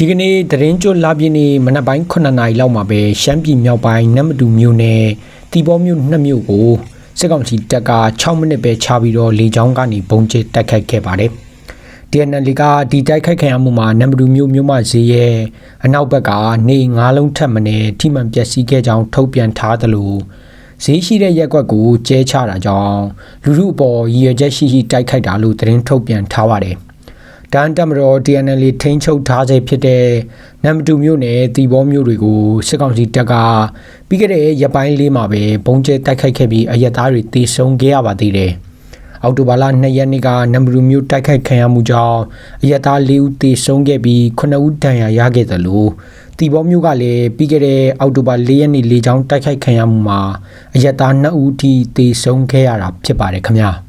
ဒီကနေ့သတင်းကျွတ်လာပြင်းနေမနက်ပိုင်း9နာရီလောက်မှာပဲရှမ်းပြည်မြောက်ပိုင်းနမ်မတူမြို့နယ်တီဘောမြို့နှစ်မြို့ကိုစစ်ကောင်စီတပ်က6မိနစ်ပဲခြားပြီးတော့လေကြောင်းကနေဘုံကျဲတိုက်ခိုက်ခဲ့ပါတယ်။ DNL ကဒီတိုက်ခိုက်ခံရမှုမှာနမ်မတူမြို့မြို့မဈေးရဲ့အနောက်ဘက်ကနေ9လုံးထပ်မံနဲ့ထိမှန်ပျက်စီးခဲ့ကြောင်းထုတ်ပြန်ထားသလိုဈေးရှိတဲ့ရက်ကွက်ကိုကျဲချတာကြောင့်လူလူအပေါ်ရည်ရွယ်ချက်ရှိရှိတိုက်ခိုက်တာလို့သတင်းထုတ်ပြန်ထားပါတယ်။ တန်တမတော် DNL ထိန်းချုပ်ထားစေဖြစ်တဲ့နမ်မတူမြို့နယ်တီဘောမြို့တွေကိုစစ်ကောင်စီတပ်ကပြီးခဲ့တဲ့ရက်ပိုင်းလေးမှာပဲဘုံကျဲတိုက်ခိုက်ခဲ့ပြီးအရက်သားတွေတေဆုံးခဲ့ရပါသေးတယ်။အောက်တိုဘာလ2ရက်နေ့ကနမ်မတူမြို့တိုက်ခိုက်ခံရမှုကြောင့်အရက်သား4ဦးတေဆုံးခဲ့ပြီး9ဦးဒဏ်ရာရခဲ့သလိုတီဘောမြို့ကလည်းပြီးခဲ့တဲ့အောက်တိုဘာ4ရက်နေ့လေကြောင်းတိုက်ခိုက်ခံရမှုမှာအရက်သား2ဦးထိတေဆုံးခဲ့ရတာဖြစ်ပါတယ်ခင်ဗျာ။